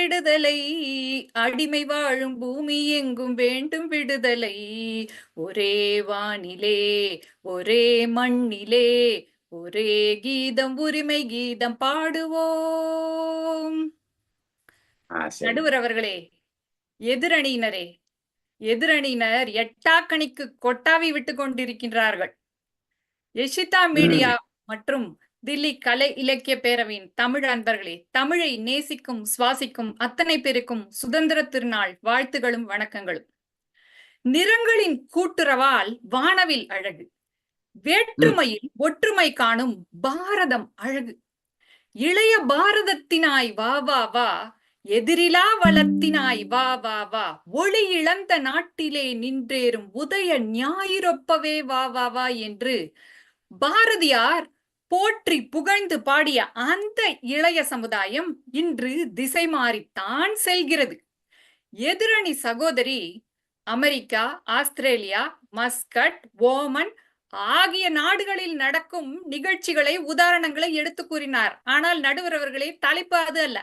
விடுதலை. அடிமை வாழும் பூமி எங்கும் வேண்டும் விடுதலை. ஒரே வானிலே ஒரே மண்ணிலே ஒரே கீதம் உரிமை கீதம் பாடுவோம். நடுவர் அவர்களே எதிரணியினரே எதிரணியினர் எட்டாக்கணிக்கு கொட்டாவி விட்டு கொண்டிருக்கின்றார்கள். எஷிதா மீடியா மற்றும் தில்லி கலை இலக்கிய பேரவையின் தமிழ் அன்பர்களே தமிழை நேசிக்கும் சுவாசிக்கும் அத்தனை பேருக்கும் சுதந்திர திருநாள் வாழ்த்துகளும் வணக்கங்களும். நிறங்களின் கூட்டுறவால் வானவில் அழகு. வேற்றுமையில் ஒற்றுமை காணும் பாரதம் அழகு. இளைய பாரதத்தினாய் வா வா வா எதிரிலா வளத்தினாய் வா வா வா ஒளி இழந்த நாட்டிலே நின்றேறும் உதய ஞாயிறொப்பவே வா வா வா என்று பாரதியார் போற்றி புகழ்ந்து பாடிய அந்த இளைய சமுதாயம் இன்று திசை மாறித்தான் செல்கிறது. எதிரணி சகோதரி அமெரிக்கா ஆஸ்திரேலியா மஸ்கட் ஓமன் ஆகிய நாடுகளில் நடக்கும் நிகழ்ச்சிகளை உதாரணங்களை எடுத்து கூறினார். ஆனால் நடுவர் அவர்களே தலைப்பு அது அல்ல.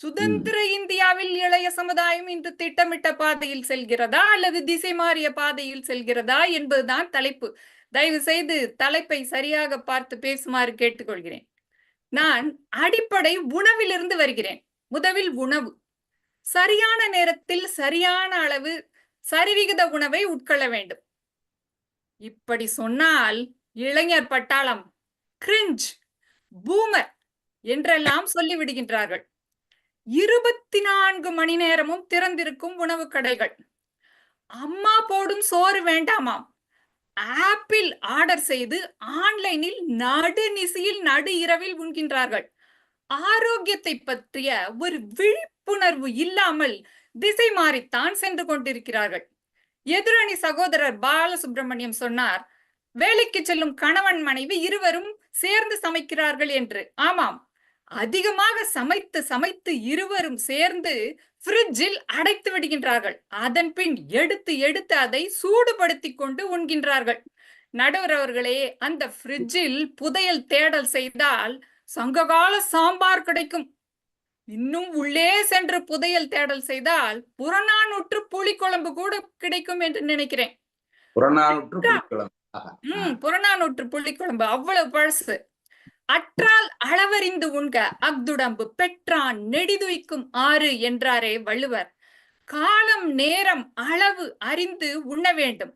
சுதந்திர இந்தியாவில் இளைய சமுதாயம் இன்று திட்டமிட்ட பாதையில் செல்கிறதா? அல்லது திசை மாறிய பாதையில் செல்கிறதா? என்பதுதான் தலைப்பு. தயவு செய்து தலைப்பை சரியாக பார்த்து பேசுமாறு கேட்டுக்கொள்கிறேன். நான் அடிப்படை உணவிலிருந்து வருகிறேன். முதலில் உணவு. சரியான நேரத்தில் சரியான அளவு சரிவிகித உணவை உட்கொள்ள வேண்டும். இப்படி சொன்னால் இளைஞர் பட்டாளம் கிரிஞ்ச் பூமர் என்றெல்லாம் சொல்லிவிடுகின்றார்கள். இருபத்தி நான்கு மணி நேரமும் திறந்திருக்கும் உணவு கடைகள். அம்மா போடும் சோறு வேண்டாமாம். ஆப்பிள் ஆர்டர் செய்து ஆன்லைனில் நடுநிசியில் நடு இரவில் உண்கின்றார்கள். ஆரோக்கியத்தை பற்றிய ஒரு விழிப்புணர்வு இல்லாமல் திசை மாறித்தான் சென்று கொண்டிருக்கிறார்கள். எதிரணி சகோதரர் பாலசுப்ரமணியம் சொன்னார் வேலைக்கு செல்லும் கணவன் மனைவி இருவரும் சேர்ந்து சமைக்கிறார்கள் என்று. ஆமாம் அதிகமாக சமைத்து சமைத்து இருவரும் சேர்ந்து ஃப்ரிட்ஜில் அடைத்து விடுகின்றார்கள். அதன் பின் எடுத்து எடுத்து அதை சூடுபடுத்தி கொண்டு உண்கின்றார்கள். நடுவர் அவர்களே அந்த ஃப்ரிட்ஜில் புதையல் தேடல் செய்தால் சங்ககால சாம்பார் கிடைக்கும். இன்னும் உள்ளே சென்று புதையல் தேடல் செய்தால் புறநானூற்று புளிக்குழம்பு கூட கிடைக்கும் என்று நினைக்கிறேன். புறநானூற்று புள்ளிக்குழம்பு அவ்வளவு பழசு. அற்றால் அளவறிந்து உண்க அக்துடம்பு பெற்றான் நெடிதுய்க்கும் ஆறு என்றாரே வள்ளுவர். காலம் நேரம் அளவு அறிந்து உண்ண வேண்டும்.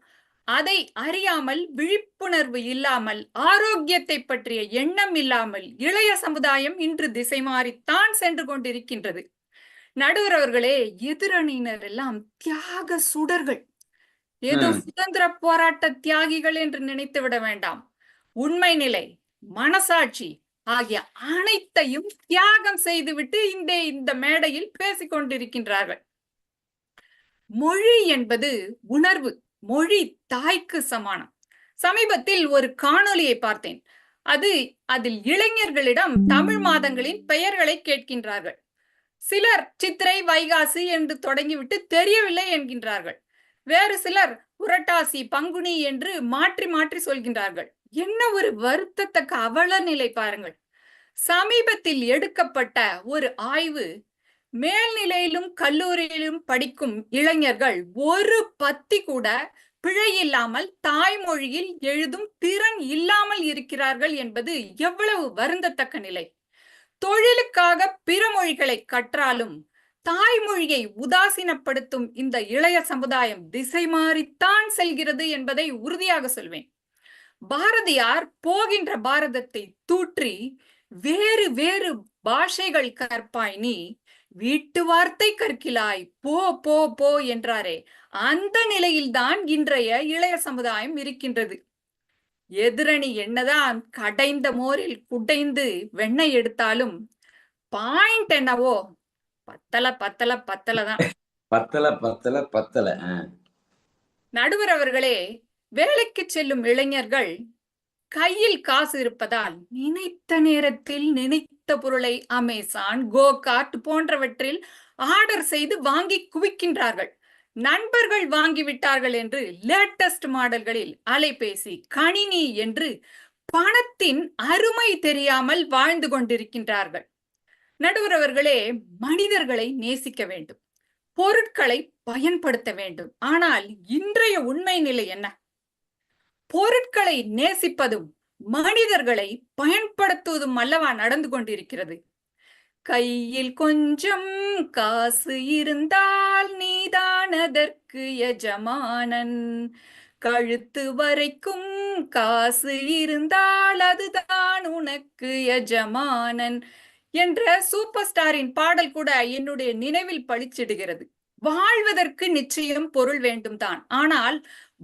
அதை அறியாமல் விழிப்புணர்வு இல்லாமல் ஆரோக்கியத்தை பற்றிய எண்ணம் இல்லாமல் இளைய சமுதாயம் இன்று திசை மாறித்தான் சென்று கொண்டிருக்கின்றது. நடுவர் அவர்களே எதிரணியினர் எல்லாம் தியாக சுடர்கள். ஏதோ. சுதந்திர போராட்ட தியாகிகள் என்று நினைத்து விட வேண்டாம். உண்மை நிலை மனசாட்சி ஆகிய அனைத்தையும் தியாகம் செய்துவிட்டு இந்த இந்த மேடையில் பேசிக் கொண்டிருக்கின்றார்கள் மொழி என்பது உணர்வு மொழி தாய்க்கு சமானம். சமீபத்தில் ஒரு காணொளியை பார்த்தேன். அது அதில் இளைஞர்களிடம் தமிழ் மாதங்களின் பெயர்களை கேட்கின்றார்கள். சிலர் சித்திரை வைகாசி என்று தொடங்கிவிட்டு தெரியவில்லை என்கின்றார்கள். வேறு சிலர் புரட்டாசி பங்குனி என்று மாற்றி மாற்றி சொல்கின்றார்கள். என்ன ஒரு வருத்தத்தக்க அவல நிலை பாருங்கள். சமீபத்தில் எடுக்கப்பட்ட ஒரு ஆய்வு மேல்நிலையிலும் கல்லூரியிலும் படிக்கும் இளைஞர்கள் ஒரு பத்தி கூட பிழை இல்லாமல் தாய்மொழியில் எழுதும் திறன் இல்லாமல் இருக்கிறார்கள் என்பது எவ்வளவு வருந்தத்தக்க நிலை. தொழிலுக்காக பிற மொழிகளை கற்றாலும் தாய்மொழியை உதாசீனப்படுத்தும் இந்த இளைய சமுதாயம் திசை மாறித்தான் செல்கிறது என்பதை உறுதியாக சொல்வேன். பாரதியார் போகின்ற பாரதத்தை தூற்றி வேறு வேறு பாஷைகள் கற்பாய் நீ வீட்டு வார்த்தை கற்கிலாய் போ போ போ என்றாரே. அந்த நிலையில்தான் இன்றைய இளைய சமுதாயம் இருக்கின்றது. எதிரணி என்னதான் கடைந்த மோரில் குடைந்து வெண்ணெய் எடுத்தாலும் பாயிண்ட் என்னவோ? பத்தல பத்தல பத்தல தான் பத்தல பத்தல பத்தல. நடுவர் அவர்களே வேலைக்கு செல்லும் இளைஞர்கள் கையில் காசு இருப்பதால் நினைத்த நேரத்தில் நினைத்த பொருளை அமேசான் கோகார்ட் போன்றவற்றில் ஆர்டர் செய்து வாங்கி குவிக்கின்றார்கள். நண்பர்கள் வாங்கிவிட்டார்கள் என்று லேட்டஸ்ட் மாடல்களில் அலைபேசி கணினி என்று பணத்தின் அருமை தெரியாமல் வாழ்ந்து கொண்டிருக்கின்றார்கள். நடுவரவர்களே மனிதர்களை நேசிக்க வேண்டும். பொருட்களை பயன்படுத்த வேண்டும். ஆனால் இன்றைய உண்மை நிலை என்ன? பொருட்களை நேசிப்பதும் மனிதர்களை பயன்படுத்துவதும் அல்லவா நடந்து கொண்டிருக்கிறது? கையில் கொஞ்சம் காசு இருந்தால் நீதான் அதற்கு எஜமானன். கழுத்து வரைக்கும் காசு இருந்தால் அதுதான் உனக்கு எஜமானன் என்ற சூப்பர் ஸ்டாரின் பாடல் கூட என்னுடைய நினைவில் பளிச்சிடுகிறது. வாழ்வதற்கு நிச்சயம் பொருள் வேண்டும் தான் ஆனால்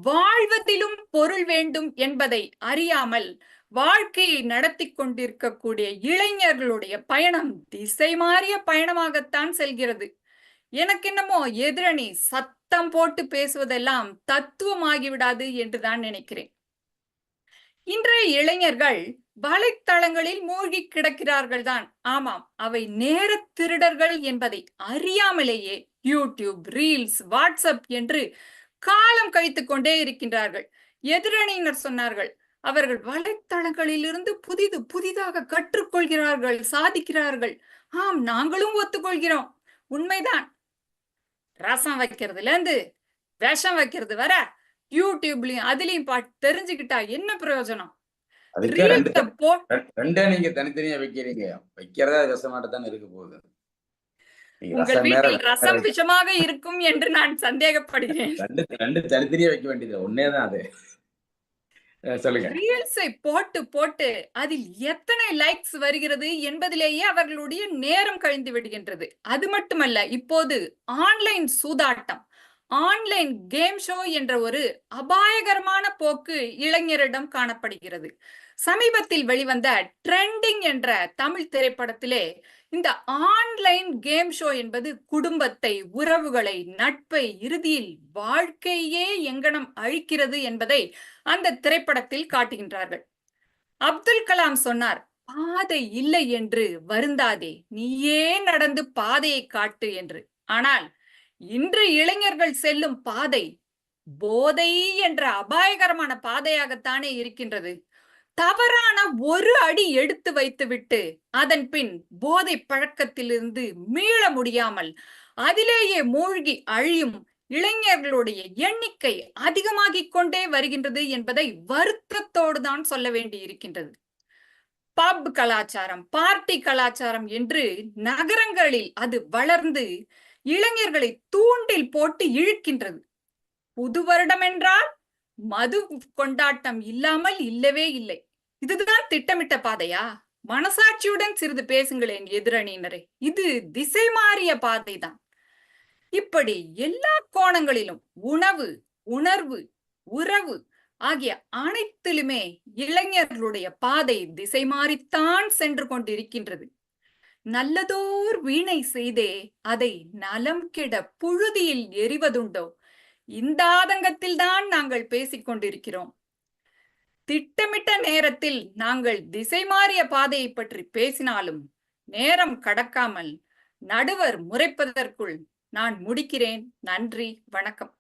வாழ்வதிலும் பொருள் வேண்டும் என்பதை அறியாமல் வாழ்க்கையை நடத்தி கொண்டிருக்கக்கூடிய இளைஞர்களுடைய பயணம் திசை மாறிய பயணமாகத்தான் செல்கிறது. எனக்கு என்னமோ எதிரணி சத்தம் போட்டு பேசுவதெல்லாம் தத்துவமாகிவிடாது விடாது என்றுதான் நினைக்கிறேன். இன்றைய இளைஞர்கள் வலைத்தளங்களில் மூழ்கி கிடக்கிறார்கள் தான். ஆமாம் அவை நேர திருடர்கள் என்பதை அறியாமலேயே யூடியூப் ரீல்ஸ் வாட்ஸ்அப் என்று காலம் கழித்துக் கொண்டே இருக்கின்றார்கள். எதிரணியினர் சொன்னார்கள் அவர்கள் வலைத்தளங்களிலிருந்து புதிது புதிதாக கற்றுக்கொள்கிறார்கள் சாதிக்கிறார்கள். ஆம் நாங்களும் ஒத்துக்கொள்கிறோம். உண்மைதான். ரசம் வைக்கிறதுல இருந்து விஷம் வைக்கிறது வர யூடியூப்லயும் அதுலயும் பாட்டு தெரிஞ்சுக்கிட்டா என்ன பிரயோஜனம்? ரெண்டு நீங்க தனித்தனியா வைக்கிறீங்க. வைக்கிறதா விஷமாட்ட தானே இருக்க போகுது. உங்கள் வீட்டில் ரசம் விஷமாக இருக்கும் என்று நான் சந்தேகப்படுகிறேன். ரெண்டு தனித்தனியா வைக்க வேண்டியது ஒன்னேதான் அது. ரீல்ஸை போட்டு போட்டு அதில் எத்தனை லைக்ஸ் வருகிறது என்பதிலேயே அவர்களுடைய நேரம் கழிந்து விடுகின்றது. அது மட்டுமல்ல இப்போது ஆன்லைன் சூதாட்டம் ஆன்லைன் கேம் ஷோ என்ற ஒரு அபாயகரமான போக்கு இளைஞரிடம் காணப்படுகிறது. சமீபத்தில் வெளிவந்த ட்ரெண்டிங் என்ற தமிழ் திரைப்படத்திலே இந்த ஆன்லைன் கேம் ஷோ என்பது குடும்பத்தை உறவுகளை நட்பை இறுதியில் வாழ்க்கையே எங்கனம் அழிக்கிறது என்பதை அந்த திரைப்படத்தில் காட்டுகின்றார்கள். அப்துல் கலாம் சொன்னார் பாதை இல்லை என்று வருந்தாதே நீயே நடந்து பாதையை காட்டு என்று. ஆனால் இன்று இளைஞர்கள் செல்லும் பாதை போதை என்ற அபாயகரமான பாதையாகத்தானே இருக்கின்றது. தவறான ஒரு அடி எடுத்து வைத்துவிட்டு அதன் பின் போதை பழக்கத்திலிருந்து மீள முடியாமல் அதிலேயே மூழ்கி அழியும் இளைஞர்களுடைய எண்ணிக்கை அதிகமாகிக் கொண்டே வருகின்றது என்பதை வருத்தத்தோடு தான் சொல்ல வேண்டி இருக்கின்றது பப் கலாச்சாரம் பார்ட்டி கலாச்சாரம் என்று நகரங்களில் அது வளர்ந்து இளைஞர்களை தூண்டில் போட்டு இழுக்கின்றது. புது வருடம் என்றால் மது கொண்டாட்டம் இல்லாமல் இல்லவே இல்லை. இதுதான் திட்டமிட்ட பாதையா? மனசாட்சியுடன் சிறிது பேசுங்களேன் எதிரணியினரே. இது திசை மாறிய பாதைதான். இப்படி எல்லா கோணங்களிலும் உணவு உணர்வு உறவு ஆகிய அனைத்திலுமே இளைஞர்களுடைய பாதை திசை மாறித்தான் சென்று கொண்டிருக்கின்றது. நல்லதோர் வீணை செய்தே அதை நலம் கெட புழுதியில் எறிவதுண்டோ? இந்த ஆதங்கத்தில் தான் நாங்கள் பேசிக் கொண்டிருக்கிறோம் திட்டமிட்ட நேரத்தில் நாங்கள் திசை மாறிய பாதையை பற்றி பேசினாலும் நேரம் கடக்காமல் நடுவர் முறைப்பதற்குள் நான் முடிக்கிறேன். நன்றி. வணக்கம்.